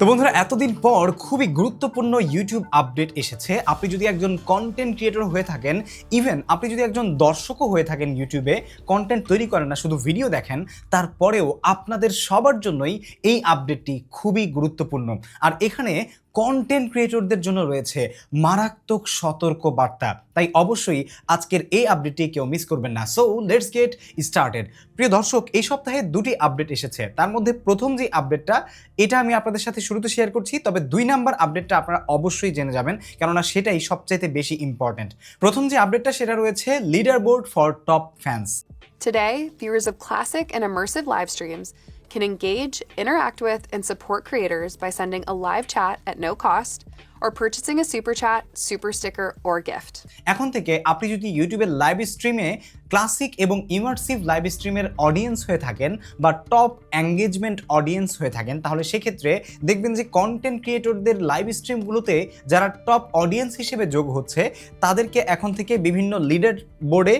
তো বন্ধুরা, এতদিন পর খুবই গুরুত্বপূর্ণ ইউটিউব আপডেট এসেছে। আপনি যদি একজন কন্টেন্ট ক্রিয়েটর হয়ে থাকেন ইভেন আপনি যদি একজন দর্শকও হয়ে থাকেন ইউটিউবে কন্টেন্ট তৈরি করেন না, শুধু ভিডিও দেখেন, তারপরেও আপনাদের সবার জন্যই এই আপডেটটি খুবই গুরুত্বপূর্ণ। আর এখানে কন্টেন্ট ক্রিয়েটরদের জন্য রয়েছে মারাত্মক সতর্ক বার্তা তাই অবশ্যই আজকের এই আপডেটটি কেউ মিস করবেন না। সো লেটস গেট স্টার্টেড প্রিয় দর্শক এই সপ্তাহে দুটি আপডেট এসেছে। তার মধ্যে প্রথম যে আপডেটটা এটা আমি আপনাদের সাথে শুরুতে শেয়ার করছি। তবে দুই নাম্বার আপডেটটা আপনারা অবশ্যই জেনে যাবেন কেননা সেটাই সবচাইতে বেশি ইম্পর্ট্যান্ট প্রথম যে আপডেটটা সেটা রয়েছে leader board for top fans Today, viewers of classic and immersive live streams can engage, interact with, and support creators by sending a live chat at no cost or purchasing a super chat, super sticker, or gift. এখন থেকে আপনি যদি ইউটিউবের live স্ট্রিমে classic এবং immersive live স্ট্রিমের audience হয়ে থাকেন বা টপ এঙ্গেজমেন্ট অডিয়েন্স হয়ে থাকেন তাহলে সেক্ষেত্রে দেখবেন যে কন্টেন্ট ক্রিয়েটরদের লাইভ স্ট্রিমগুলোতে যারা টপ অডিয়েন্স হিসেবে যোগ হচ্ছে তাদেরকে এখন থেকে বিভিন্ন লিডার বোর্ডে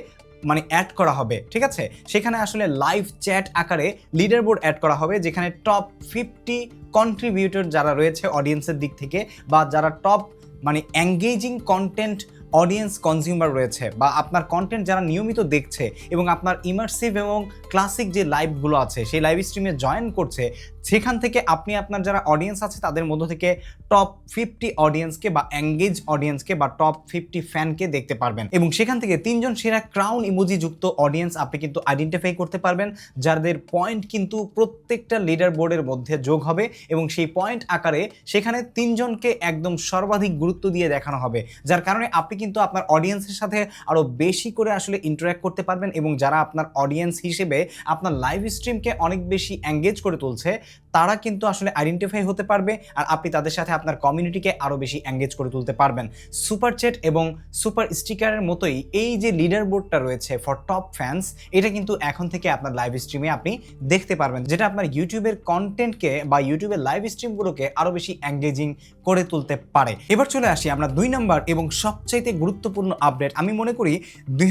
মানে অ্যাড করা হবে, ঠিক আছে? সেখানে আসলে লাইভ চ্যাট আকারে লিডার বোর্ড অ্যাড করা হবে, যেখানে টপ ফিফটি কন্ট্রিবিউটর যারা রয়েছে অডিয়েন্সের দিক থেকে বা যারা টপ মানে এঙ্গেজিং কন্টেন্ট অডিয়েন্স কনজিউমার রয়েছে বা আপনার কন্টেন্ট যারা নিয়মিত দেখছে এবং আপনার ইমার্সিভ এবং ক্লাসিক যে লাইভগুলো আছে, সেই লাইভ স্ট্রিমে জয়েন করছে, সেখান থেকে আপনি আপনার যারা অডিয়েন্স আছে, তাদের মধ্য থেকে টপ ফিফটি অডিয়েন্সকে বা অ্যাঙ্গেজ অডিয়েন্সকে বা টপ ফিফটি ফ্যানকে দেখতে পারবেন। এবং সেখান থেকে তিনজন সেরা ক্রাউন ইমোজি যুক্ত অডিয়েন্স আপনি কিন্তু আইডেন্টিফাই করতে পারবেন, যাদের পয়েন্ট কিন্তু প্রত্যেকটা লিডার বোর্ডের মধ্যে যোগ হবে এবং সেই পয়েন্ট আকারে সেখানে তিনজনকে একদম সর্বাধিক গুরুত্ব দিয়ে দেখানো হবে। যার কারণে আপনি কিন্তু আপনার অডিয়েন্সের সাথে আরও বেশি করে আসলে ইন্টারাক্ট করতে পারবেন এবং যারা আপনার অডিয়েন্স হিসেবে আপনার লাইভ স্ট্রিমকে অনেক বেশি এঙ্গেজ করে তুলছে, তারা কিন্তু আসলে আইডেন্টিফাই হতে পারবে আর আপনি তাদের সাথে আপনার কমিউনিটিকে আরও বেশি এঙ্গেজ করে তুলতে পারবেন। সুপার চ্যাট এবং সুপার স্টিকারের মতোই এই যে লিডার বোর্ডটা রয়েছে ফর টপ ফ্যান্স এটা কিন্তু এখন থেকে আপনার লাইভ স্ট্রিমে আপনি দেখতে পারবেন, যেটা আপনার ইউটিউবের কন্টেন্টকে বা ইউটিউবের লাইভ স্ট্রিমগুলোকে আরও বেশি এঙ্গেজিং করে তুলতে পারে। এবার চলে আসি আমরা দুই নম্বর এবং সবচাইতে গুরুত্বপূর্ণ আপডেট। আমি মনে করি দুই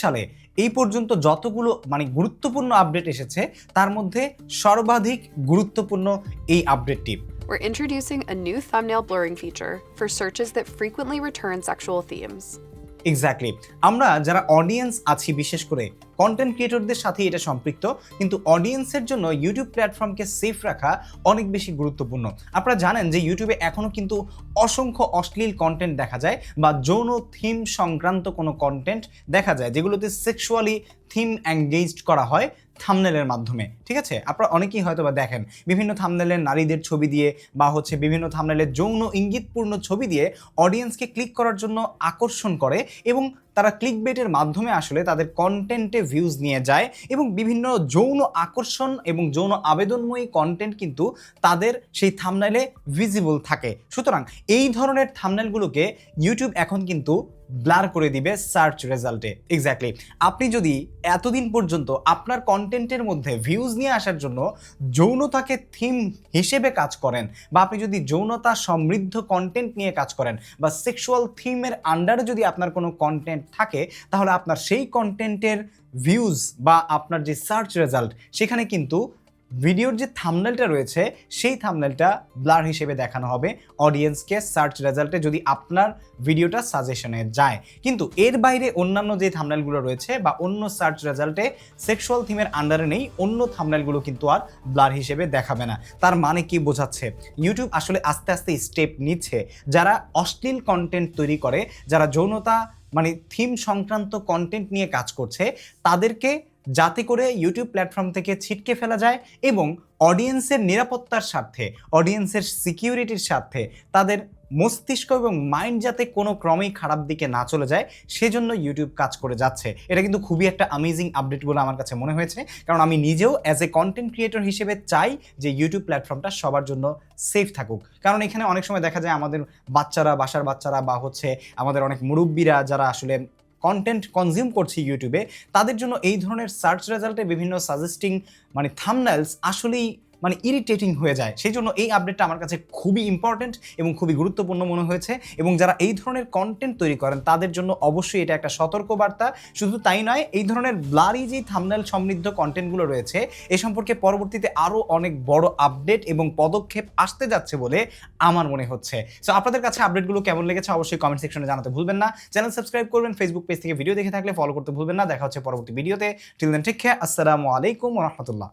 সালে এই পর্যন্ত যতগুলো মানে গুরুত্বপূর্ণ আপডেট এসেছে তার মধ্যে সর্বাধিক গুরুত্বপূর্ণ এই আপডেটটি। We're introducing a new thumbnail blurring feature for searches that frequently return sexual themes. Exactly আমরা যারা অডিয়েন্স আছি বিশেষ করে কন্টেন্ট ক্রিয়েটরদের সাথে এটা সম্পৃক্ত, কিন্তু অডিয়েন্সের জন্য ইউটিউব প্ল্যাটফর্মকে সেফ রাখা অনেক বেশি গুরুত্বপূর্ণ। আপনারা জানেন যে ইউটিউবে এখনও কিন্তু অসংখ্য অশ্লীল কন্টেন্ট দেখা যায় বা যৌন থিম সংক্রান্ত কোনো কন্টেন্ট দেখা যায়, যেগুলোতে সেক্সুয়ালি থিম এঙ্গেজড করা হয় থামনেলের মাধ্যমে, ঠিক আছে? আপনারা অনেকেই হয়তো বা দেখেন, বিভিন্ন থামনেলের নারীদের ছবি দিয়ে বা হচ্ছে বিভিন্ন থামনেলের যৌন ইঙ্গিতপূর্ণ ছবি দিয়ে অডিয়েন্সকে ক্লিক করার জন্য আকর্ষণ করে এবং তারা ক্লিক বেটের মাধ্যমে আসলে তাদের কন্টেন্টে ভিউজ নিয়ে যায় এবং বিভিন্ন যৌন আকর্ষণ এবং যৌন আবেদনময়ী কন্টেন্ট কিন্তু তাদের সেই থামনাইলে ভিজিবল থাকে। সুতরাং এই ধরনের থামনাইলগুলোকে ইউটিউব এখন কিন্তু ব্লার করে দিবে সার্চ রেজাল্টে এক্স্যাক্টলি আপনি যদি এতদিন পর্যন্ত আপনার কন্টেন্টের মধ্যে ভিউজ নিয়ে আসার জন্য যৌনতাকে থিম হিসেবে কাজ করেন বা আপনি যদি যৌনতা সমৃদ্ধ কন্টেন্ট নিয়ে কাজ করেন বা সেক্সুয়াল থিমের আন্ডারে যদি আপনার কোনো কন্টেন্ট থাকে, তাহলে আপনার সেই কন্টেন্টের ভিউজ বা আপনার যে সার্চ রেজাল্ট সেখানে কিন্তু ভিডিওর যে থামনেলটা রয়েছে, সেই থামনেলটা ব্লার হিসেবে দেখানো হবে অডিয়েন্সকে সার্চ রেজাল্টে যদি আপনার ভিডিওটা সাজেশনে যায়। কিন্তু এর বাইরে অন্যান্য যে থামনেলগুলো রয়েছে বা অন্য সার্চ রেজাল্টে সেক্সুয়াল থিমের আন্ডারে নেই, অন্য থামনেলগুলো কিন্তু আর ব্লার হিসেবে দেখাবে না। তার মানে কি বোঝাচ্ছে? ইউটিউব আসলে আস্তে আস্তে স্টেপ নিচ্ছে। যারা অশ্লীল কন্টেন্ট তৈরি করে, যারা যৌনতা মানে থিম সংক্রান্ত কন্টেন্ট নিয়ে কাজ করছে, তাদেরকে যাতে করে ইউটিউব প্ল্যাটফর্ম থেকে ছিটকে ফেলা যায় এবং অডিয়েন্সের নিরাপত্তার স্বার্থে অডিয়েন্সের সিকিউরিটির স্বার্থে তাদের মস্তিষ্ক এবং মাইন্ড যাতে কোনো ক্রমেই খারাপ দিকে না চলে যায়, সেজন্য ইউটিউব কাজ করে যাচ্ছে। এটা কিন্তু খুবই একটা আমেজিং আপডেট বলে আমার কাছে মনে হয়েছে। কারণ আমি নিজেও অ্যাজ এ কন্টেন্ট ক্রিয়েটর হিসেবে চাই যে ইউটিউব প্ল্যাটফর্মটা সবার জন্য সেফ থাকুক। কারণ এখানে অনেক সময় দেখা যায় আমাদের বাচ্চারা, বাসার বাচ্চারা বা হচ্ছে আমাদের অনেক মুরব্বীরা যারা আসলে কন্টেন্ট কনজিউম করছি ইউটিউবে তাদের জন্য এই ধরনের সার্চ রেজাল্টে বিভিন্ন সাজেস্টিং মানে থামনাইলস আসলেই মানে ইরিটেটিং হয়ে যায়। সেই জন্য এই আপডেটটা আমার কাছে খুবই ইম্পর্টেন্ট এবং খুবই গুরুত্বপূর্ণ মনে হয়েছে এবং যারা এই ধরনের কন্টেন্ট তৈরি করেন, তাদের জন্য অবশ্যই এটা একটা সতর্ক বার্তা শুধু তাই নয়, এই ধরনের ব্লারি যে থামনেল সমৃদ্ধ কন্টেন্টগুলো রয়েছে, এ সম্পর্কে পরবর্তীতে আরও অনেক বড় আপডেট এবং পদক্ষেপ আসতে যাচ্ছে বলে আমার মনে হচ্ছে। সো আপনাদের কাছে আপডেটগুলো কেমন লেগেছে অবশ্যই কমেন্ট সেকশনে জানাতে ভুলবেন না। চ্যানেল সাবস্ক্রাইব করবেন ফেসবুক পেজ থেকে ভিডিও দেখে থাকলে ফলো করতে ভুলবেন না। দেখা হচ্ছে পরবর্তী ভিডিওতে টিল দেন ঠিক আসসালামু আলাইকুম রহমতুল্লাহ।